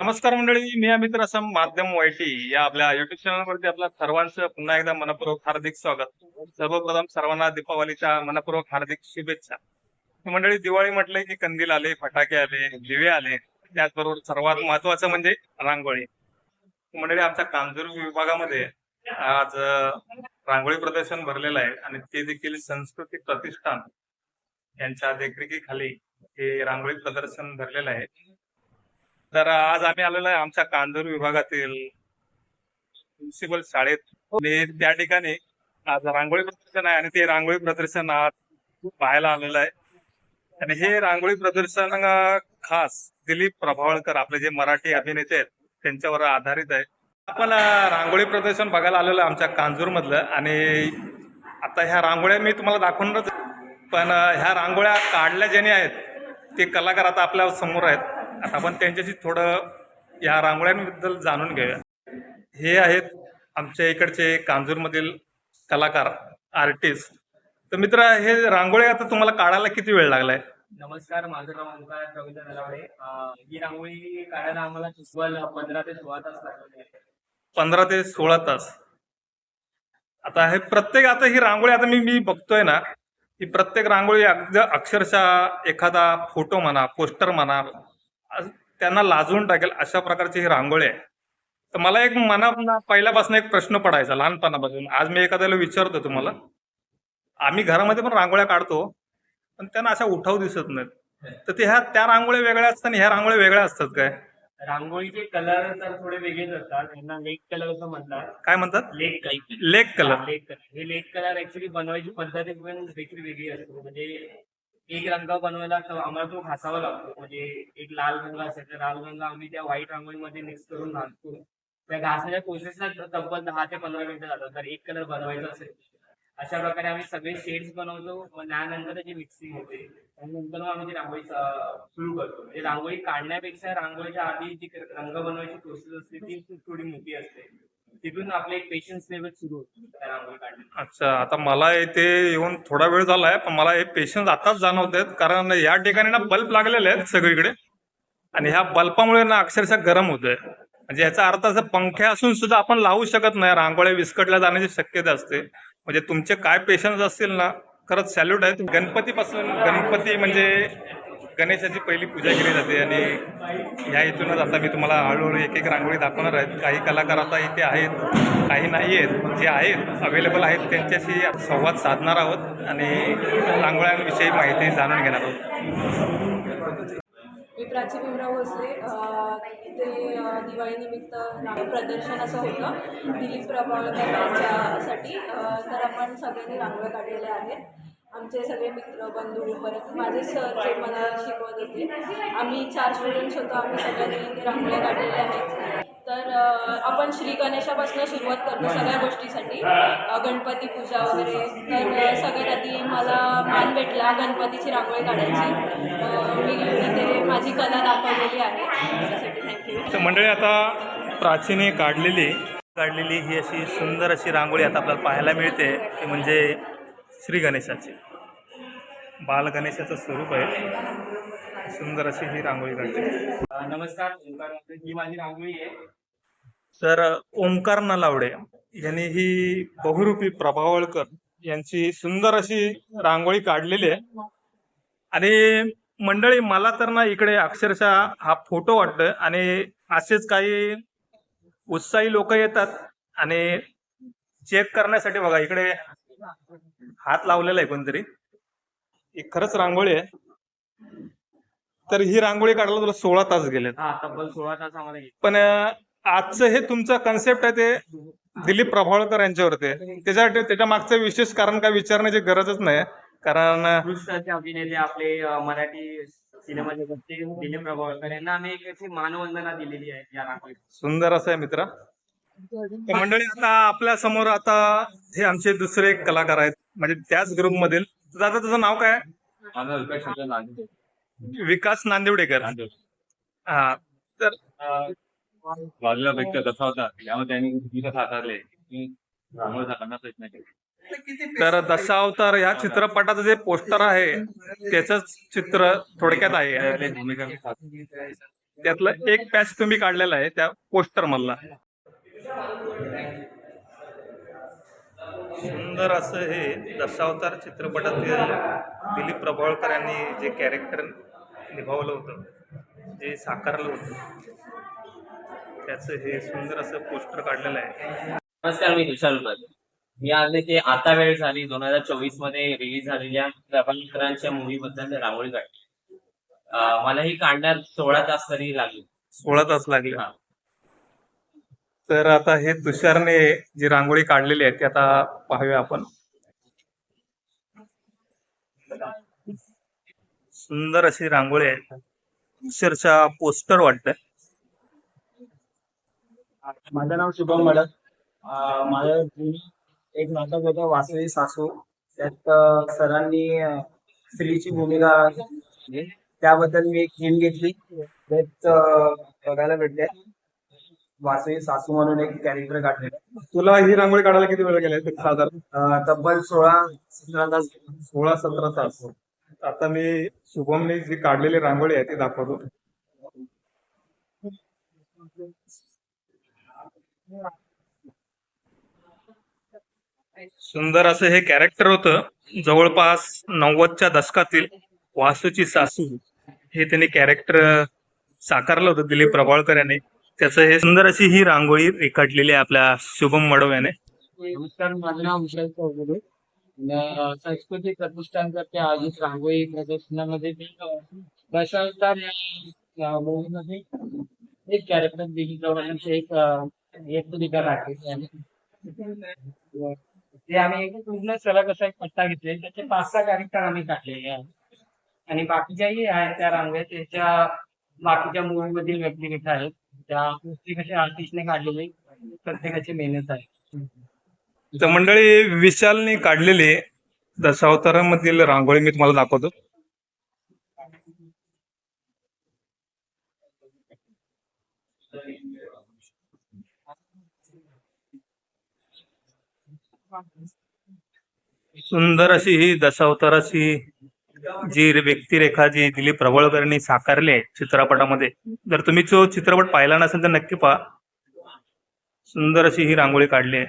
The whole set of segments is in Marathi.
नमस्कार मंडळी मी अमित रसम माध्यम वायटी या आपल्या युट्यूब चॅनलवरती आपल्या सर्वांचं पुन्हा एकदा मनपूर्वक हार्दिक स्वागत. सर्वप्रथम सर्वांना दीपावलीच्या मनपूर्वक हार्दिक शुभेच्छा. मंडळी दिवाळी म्हटलंय की कंदील आले फटाके आले दिवे आले. त्याचबरोबर सर्वात महत्वाचं म्हणजे रांगोळी. मंडळी आमच्या कांजूर विभागामध्ये आज रांगोळी प्रदर्शन भरलेलं आहे आणि ते देखील सांस्कृतिक प्रतिष्ठान यांच्या देखरेखीखाली हे रांगोळी प्रदर्शन भरलेलं आहे. तर आज आम्ही आलेलो आहे आमच्या कांदूर विभागातील म्युन्सिपल शाळेत. आणि त्या ठिकाणी आज रांगोळी प्रदर्शन आहे आणि ते रांगोळी प्रदर्शन आज पाहायला आलेलं आहे. आणि हे रांगोळी प्रदर्शन खास दिलीप प्रभावळकर आपले जे मराठी अभिनेते आहेत त्यांच्यावर आधारित आहे. आपण रांगोळी प्रदर्शन बघायला आलेलो आमच्या कांजूर मधलं आणि आता ह्या रांगोळ्या मी तुम्हाला दाखवणारच. पण ह्या रांगोळ्या काढल्या ज्याने आहेत ते कलाकार आता आपल्यासमोर आहेत. आता आपण त्यांच्याशी थोडं या रांगोळ्यांबद्दल जाणून घेऊया. हे आहेत आमच्या इकडचे कांजूरमधील कलाकार आर्टिस्ट तर मित्र हे रांगोळी आता तुम्हाला काढायला किती वेळ लागलाय? नमस्कार माझं नाव ओंकार रवींद्र नलावडे ही रांगोळी काढायला आम्हाला तब्बल पंधरा ते सोळा तास लागले पंधरा ते सोळा तास. आता हे प्रत्येक आता ही रांगोळी आता मी मी बघतोय ना ही प्रत्येक रांगोळी अगदी अक्षरशः एखादा फोटो म्हणा पोस्टर म्हणा त्यांना लाजवून टाकेल अशा प्रकारची ही रांगोळी आहे. तर मला एक मना पहिल्यापासून एक प्रश्न पडायचा लहानपणापासून. आज मी एखाद्याला विचारतो तुम्हाला आम्ही घरामध्ये पण रांगोळ्या काढतो पण त्यांना अशा उठाव दिसत नाहीत. तर ते ह्या त्या रांगोळ्या वेगळ्या असतात आणि ह्या रांगोळ्या वेगळ्या असतात काय? रांगोळीचे कलर तर थोडे वेगळेच असतात. यांना लेक कलर असं म्हणतात. काय म्हणतात? लेक लेक कलर लेक कलर हे लेक कलर ऍक्च्युली बनवायची पद्धत वेगळी असते. म्हणजे एक रंग बनवायला आम्हाला तो घासावा लागतो. म्हणजे एक लाल रंग असेल तर लाल रंग आम्ही त्या व्हाईट रांगोळीमध्ये मिक्स करून घालतो त्या घासण्याच्या प्रोसेसला तब्बल दहा ते पंधरा मिनिटं जातात. तर एक कलर बनवायचा असेल अशा प्रकारे आम्ही सगळे शेड्स बनवतो. मग त्यानंतर त्याची मिक्सिंग होते. त्यानंतर मग आम्ही ती रांगोळी सुरू करतो. म्हणजे रांगोळी काढण्यापेक्षा रांगोळीच्या आधी जी रंग बनवायची प्रोसेस असते ती थोडी मोठी असते. तिथून आपले पेशन्स लेवल सुरू होतो. अच्छा आता मला इथे येऊन थोडा वेळ झालाय पण मला हे पेशन्स आताच जाणवत आहेत कारण या ठिकाणी ना बल्ब लागलेले आहेत सगळीकडे. आणि ह्या बल्बामुळे ना अक्षरशः गरम होतोय. म्हणजे याचा अर्थ असं पंखे असून सुद्धा आपण लावू शकत नाही. रांगोळ्या विस्कटल्या जाण्याची शक्यता असते. म्हणजे तुमचे काय पेशन्स असतील ना खरंच सॅल्यूट आहेत. गणपतीपासून गणपती म्हणजे गणेशाची पहिली पूजा केली जाते आणि ह्या इथूनच आता मी तुम्हाला हळूहळू एक एक रांगोळी दाखवणार आहेत. काही कलाकार आता इथे आहेत काही नाही आहेत. जे आहेत अवेलेबल आहेत त्यांच्याशी संवाद साधणार आहोत आणि रांगोळ्यांविषयी माहिती जाणून घेणार आहोत. मी प्राची भीमराव भोसले ते दिवाळीनिमित्त प्रदर्शन असं होतं. दिलीप प्रभावळकर यांच्यासाठी तर आपण सगळ्यांनी रांगोळ्या काढलेल्या आहेत. आमचे सगळे मित्र बंधू परत माझे सर जे मला शिकवत होते आम्ही चार स्टुडंट्स होतो आम्ही सगळ्यांनी ते रांगोळ्या काढलेल्या आहेत तर आपण श्री गणेशापासून सुरुवात करतो सगळ्या गोष्टीसाठी. गणपती पूजा वगैरे. तर सगळ्यात आधी मला मान भेटला गणपतीची रांगोळी काढायची. मी इथे माझी कला दाखवलेली आहे. त्यासाठी थँक्यू मंडळी आता प्राचीने काढलेली काढलेली ही अशी सुंदर अशी रांगोळी आता आपल्याला पाहायला मिळते. ती म्हणजे श्री गणेशाची. बाल गणेशाचं स्वरूप आहे. सुंदर अशी ही रांगोळी काढली नमस्कार. ही माझी रांगोळी आहे. तर ओंकार नलावडे यांनी ही बहुरूपी प्रभावळकर यांची सुंदर अशी रांगोळी काढलेली आहे. आणि मंडळी मला तर ना इकडे अक्षरशः हा फोटो वाटतोय आणि असेच काही उत्साही लोक येतात आणि चेक करण्यासाठी बघा इकडे हात लावलेला आहे कोणतरी. ही खरंच रांगोळी आहे. तर ही रांगोळी काढायला तुला सोळा तास गेलेत. हा तब्बल सोळा तास आम्हाला. पण अं, आजचं हे तुमचं कन्सेप्ट आहे ते दिलीप प्रभावळकर यांच्यावरती आहे. त्याच्यासाठी त्याच्या मागचं विशेष कारण काय विचारण्याची गरजच नाही. कारण अं, उत्कृष्ट अभिनेते आपले अं, मराठी सिनेमा जगतचे दिलीप प्रभावळकर यांना आम्ही एक अशी मानवंदना दिलेली आहे या रांगोळीत. सुंदर असं आहे मित्र. तर मंडळी आता आपल्यासमोर आता हे आमचे दुसरे कलाकार आहेत. म्हणजे त्याच ग्रुप मधील. दादा तुझं नाव काय? विकास नांदिवडेकर. हा. तर बाजूला व्यक्त कसा होता? त्यामुळे त्यांनी तिथं साकारले तर दशावतार या चित्रपटाचं जे पोस्टर आहे त्याच चित्र थोडक्यात आहे. त्यातलं एक पॅच तुम्ही काढलेला आहे त्या पोस्टर मधला सुंदर असं हे दशावतार चित्रपटातील दिलीप प्रभावळकर यांनी जे कॅरेक्टर निभावलं होतं जे साकारलं होतं त्याचं हे सुंदर असं पोस्टर काढलेलं आहे. नमस्कार मी तुषार मी आज ते आता वेळ झाली दोन हजार चोवीसमध्ये रिलीज झालेल्या प्रभाकरांच्या मूवी बद्दल रांगोळी काढली. मला ही काढण्यात सोळा तास तरी लागले. सोळा तास लागले. हा. तर आता हे तुषारने जी रांगोळी काढलेली आहे ती आता पाहूया आपण. सुंदर अशी रांगोळी आहे. अक्षरशः पोस्टर वाटतंय. माझं नाव शुभम मडक. माझं जुनी एक नाटक होतं वासवी सासू. त्यात सरांनी स्त्रीची भूमिका त्याबद्दल मी एक हिंट घेतली. त्यात बघायला भेटले. वासवी सासू म्हणून एक कॅरेक्टर काढलेलं तुला ही रांगोळी काढायला किती वेळ गेला साधारण? अं, तब्बल सोळा सतरा तास सोळा सतरा तास. आता मी शुभमने जी काढलेली रांगोळी आहे ती दाखवतो. सुंदर असं हे कॅरेक्टर होतं. जवळपास नव्वदच्या दशकातील वासूची सासू. हे त्यांनी कॅरेक्टर साकारलं होतं दिलीप प्रभावळकर याने. त्याचं हे सुंदर अशी ही रांगोळी रेखाटलेली आहे आपल्या शुभम मडव याने नमस्कार माझं नाव विशाल चौगुले सांस्कृतिक प्रतिष्ठानतर्फे आयोजित रांगोळी प्रदर्शनामध्ये मी अं, दशावतार या मूवीमध्ये एक कॅरेक्टर दिली. प्रवासांचे एक एक भूमिका ते आम्ही एक पूर्ण सलग असा एक पट्टा घेतले त्याचे पाच सहा कॅरेक्टर आम्ही काढलेले आहे. आणि बाकीच्याही आहेत त्या रांगोळ्या त्याच्या बाकीच्या मूवी मधील व्यक्तिरेखा आहेत. त्या प्रत्येकाचे आर्टिस्टने काढलेले प्रत्येकाची मेहनत आहे. तर मंडळी विशालने काढलेली दशावतारामधील रांगोळी मी तुम्हाला दाखवतो. सुंदर अशी ही दशावताराची जी व्यक्तिरेखा जी दिलीप प्रबळकरांनी साकारली आहे चित्रपटामध्ये जर तुम्ही तो चित्रपट पाहिला नसेल तर नक्की पहा. सुंदर अशी ही रांगोळी काढली आहे.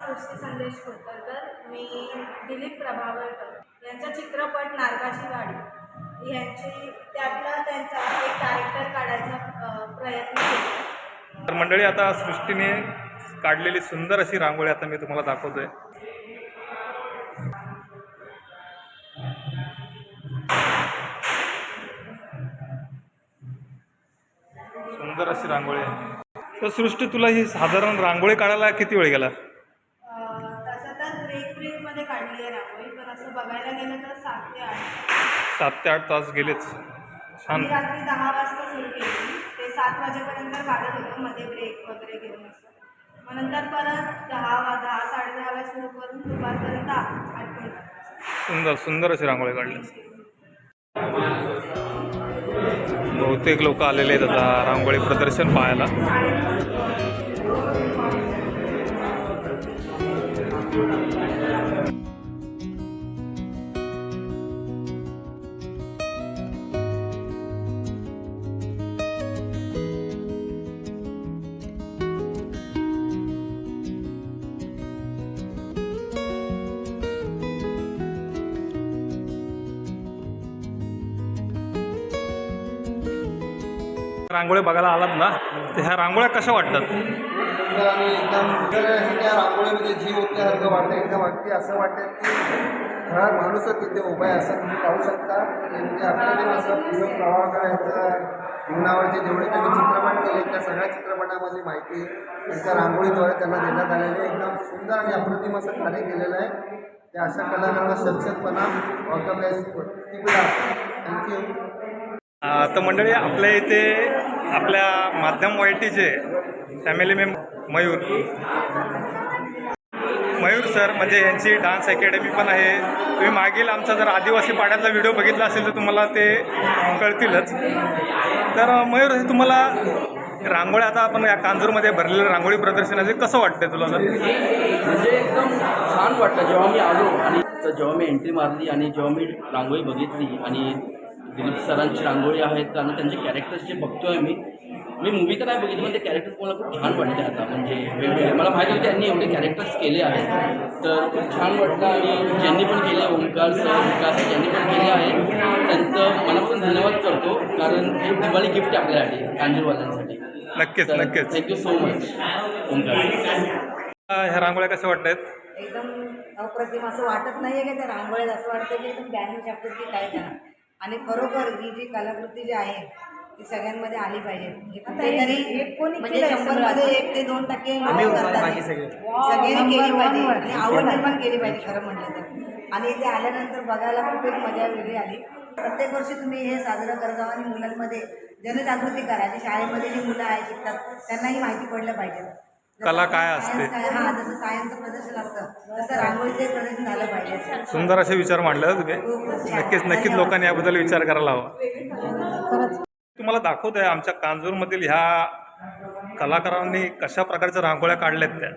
सृष्टी संदेश खोतकर मी दिलीप प्रभावळकर यांचा चित्रपट नारगाची गाडी यांची त्यातला त्यांचा एक कॅरेक्टर काढायचा अ, प्रयत्न केला. तर मंडळी आता सृष्टीने काढलेली सुंदर अशी रांगोळी आता मी तुम्हाला दाखवतोय. सुंदर अशी रांगोळी. आहे तर सृष्टी तुला ही साधारण रांगोळी काढायला किती वेळ गेला? सात ते आठ. तास गेलेच. छान. मी रात्री दहा वाजता सुरू केली. ते सात वाजेपर्यंत काढत होतो मध्ये ब्रेक वगैरे घेऊन असं. मग नंतर परत दहा वा दहा साडे दहाला सुरू करून दुपारपर्यंत आठवण सुंदर सुंदर अशी रांगोळी काढली. बहुतेक लोक आलेले आहेत आता रांगोळी प्रदर्शन पाहायला. रांगोळी बघायला आलात ना तर ह्या रांगोळ्या कशा वाटतात? सुंदर आणि एकदम त्या रांगोळीमध्ये जीव होत्यासारखं वाटतं एकदम अगदी असं वाटतं की घरात माणूसच तिथे उभा आहे असं तुम्ही पाहू शकता म्हणजे आपल्याला असं पूर्ण प्रवाह करायचा जीवनावरचे जेवढे त्यांनी चित्रपट केले त्या सगळ्या चित्रपटामध्ये माहिती त्यांच्या रांगोळीद्वारे त्यांना देण्यात आलेली एकदम सुंदर आणि अप्रतिम असं कार्य केलेलं आहे त्या अशा कलाकारांना सक्षतपणा all the best thank you तर मंडळी आपल्या इथे आपल्या माध्यम वाईटीचे family member Mayur. Mayur sir म्हणजे यांची डान्स अकॅडमी पण आहे. तुम्ही मागील आमचा जर आदिवासी पाड्यातला व्हिडिओ बघितला असेल तर तुम्हाला ते कळतीलच. तर मयूर हे तुम्हाला रांगोळी आता आपण या कांजूरमध्ये भरलेलं रांगोळी प्रदर्शनाचे कसं वाटतंय तुला सर? म्हणजे एकदम छान वाटलं. जेव्हा मी आलो आणि जेव्हा मी एंट्री मारली आणि जेव्हा मी रांगोळी बघितली आणि दिलीप सरांची रांगोळी आहेत आणि त्यांचे कॅरेक्टर्स जे बघतोय मी मी मूवी तर नाही बघितली पण ते कॅरेक्टर्स मला खूप छान वाटते आता. म्हणजे वेगवेगळे मला माहिती होतं त्यांनी एवढे कॅरेक्टर्स केले आहेत. तर खूप छान वाटलं आणि ज्यांनी पण केले ओंकार सर विकास सर ज्यांनी पण केले आहे त्यांचं मनापासून धन्यवाद करतो कारण हे दिवाळी गिफ्ट आहे आपल्यासाठी कांजूरवाल्यांसाठी नक्कीच नक्कीच. Thank you so much Omkar. ह्या रांगोळ्या कशा वाटतायत एकदम अप्रतिम. असं वाटत नाहीये की त्या रांगोळ्यात असं वाटतं की एकदम ब्याण्णव चॅप्टर की काय त्यांना आणि खरोखर ही जी कलाकृती जी आहे ती सगळ्यांमध्ये आली पाहिजे. म्हणजे कुठेतरी म्हणजे एक ते दोन टक्के लोकं करतात. सगळ्यांनी केली पाहिजे. आणि आवड निर्माण केली पाहिजे खरं म्हटलं तर. आणि इथे आल्यानंतर बघायला खूप एक मजा वेगळी आली. प्रत्येक वर्षी तुम्ही हे साजरं करत जावं आणि मुलांमध्ये जनजागृती करा. आणि शाळेमध्ये जी मुलं आहे शिकतात त्यांनाही माहिती पडलं पाहिजे. कला काय असते? सायन्स काय- हा जसं सायन्सचं प्रदर्शन असतं तसं रांगोळीचं प्रदर्शन झालं पाहिजे. सुंदर असे विचार मांडले तुम्ही. नक्कीच नक्कीच लोकांनी याबद्दल विचार करायला हवा. तुम्हाला दाखवत आहे आमच्या कांजूरमधील ह्या कलाकारांनी कशा प्रकारच्या रांगोळ्या काढल्यात त्या?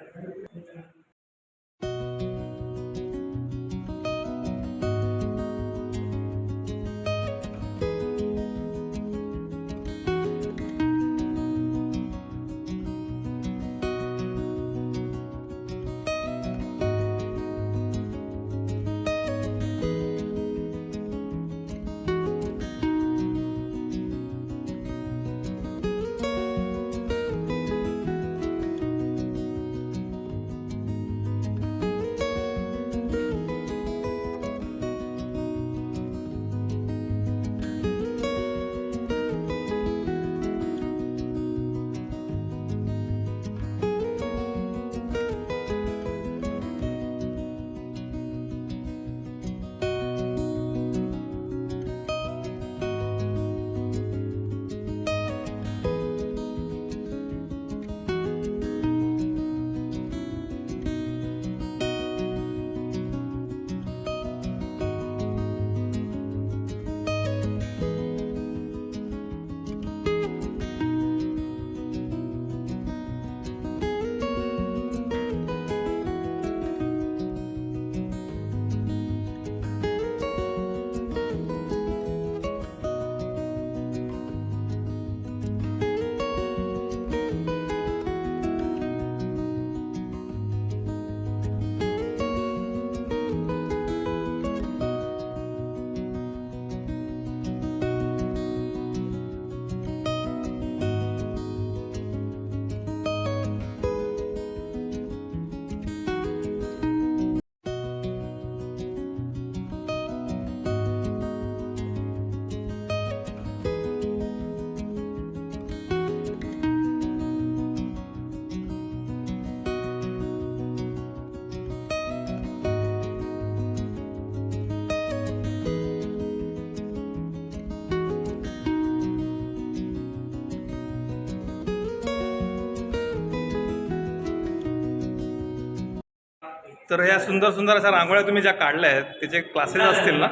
तर ह्या सुंदर सुंदर अशा रांगोळ्या तुम्ही ज्या काढल्या आहेत त्याचे क्लासेस असतील ना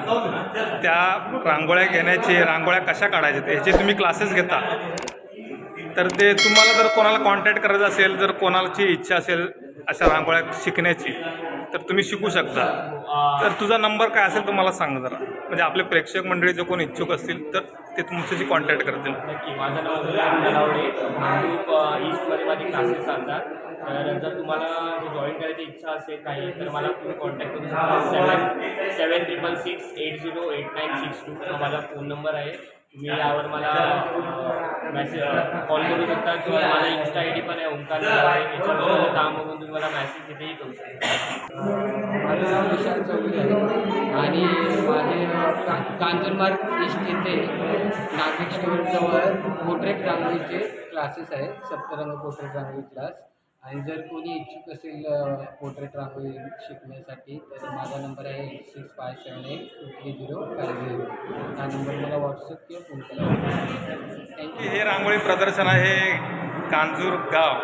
त्या रांगोळ्या घेण्याचे रांगोळ्या कशा काढायच्या ह्याचे तुम्ही क्लासेस घेता. तर ते तुम्हाला जर कोणाला कॉन्टॅक्ट करायचं असेल जर कोणाची इच्छा असेल अशा रांगोळ्या शिकण्याची तर तुम्ही शिकू शकता. तर तुझा नंबर काय असेल तो मला सांग जरा. म्हणजे आपले प्रेक्षक मंडळी जो कोण इच्छुक असतील तर ते तुमच्याशी कॉन्टॅक्ट करतील. माझं नाव ईस्टमध्ये माझे क्लासेस चालतात तर जर तुम्हाला जॉईन करायची इच्छा असेल काही तर मला तुम्ही कॉन्टॅक्ट करू शकता seven seven triple six eight zero eight nine six two हा माझा फोन नंबर आहे. तुम्ही यावर मला मेसेज कॉल करू शकता किंवा माझा इन्स्टा आय डी पण आहे ओंकार याच्यावर काम बघून तुम्ही मला मेसेज तिथेही करू शकता. माझं नाव विशाल चौधरी आहे. आणि माझे का कांजनमार्ग ईस्ट येथे नाशिक स्टोअरजवळ पोर्ट्रेट रांगोळीचे क्लासेस आहेत. सप्तरंग पोर्ट्रेट रांगोळी क्लास आणि जर कोणी इच्छुक असेल पोर्ट्रेट रांगोळी शिकण्यासाठी तर माझा नंबर आहे eight six five seven eight two three zero five zero. हा नंबर मला व्हॉट्सअप किंवा फोन करा. थँक्यू हे रांगोळी प्रदर्शन आहे कांजूर गाव.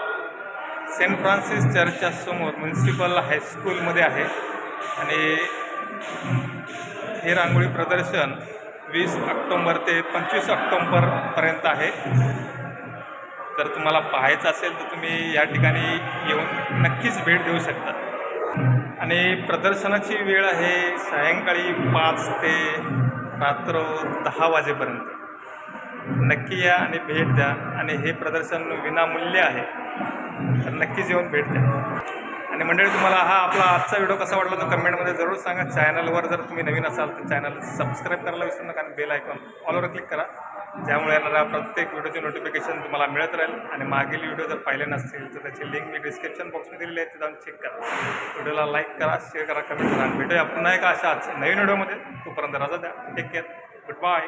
सेंट फ्रान्सिस चर्चच्या समोर म्युन्सिपल हायस्कूलमध्ये आहे. आणि हे रांगोळी प्रदर्शन वीस ऑक्टोंबर ते पंचवीस ऑक्टोंबरपर्यंत आहे. तर तुम्हाला पाहायचं असेल तर तुम्ही या ठिकाणी येऊन नक्कीच भेट देऊ शकता. आणि प्रदर्शनाची वेळ आहे सायंकाळी पाच ते रात्र दहा वाजेपर्यंत. नक्की या आणि भेट द्या. आणि हे प्रदर्शन विनामूल्य आहे. तर नक्कीच येऊन भेट द्या. आणि मंडळी तुम्हाला हा आपला आजचा व्हिडिओ कसा वाटला तो कमेंटमध्ये जरूर सांगा. चॅनलवर जर तुम्ही नवीन असाल तर चॅनल सबस्क्राईब करायला विसरू नका आणि बेल आयकॉन ऑलवर क्लिक करा. ज्यामुळे येणाऱ्या प्रत्येक व्हिडिओचे नोटिफिकेशन तुम्हाला मिळत राहील. आणि मागील व्हिडिओ जर पाहिले नसतील तर त्याची लिंक मी डिस्क्रिप्शन बॉक्समध्ये दिलेली आहे ते जाऊन चेक करा. व्हिडिओला लाईक करा शेअर करा कमेंट करा. आणि भेटूया पुन्हा एका अशाच नवीन व्हिडिओमध्ये. तोपर्यंत राजा द्या. Take care good bye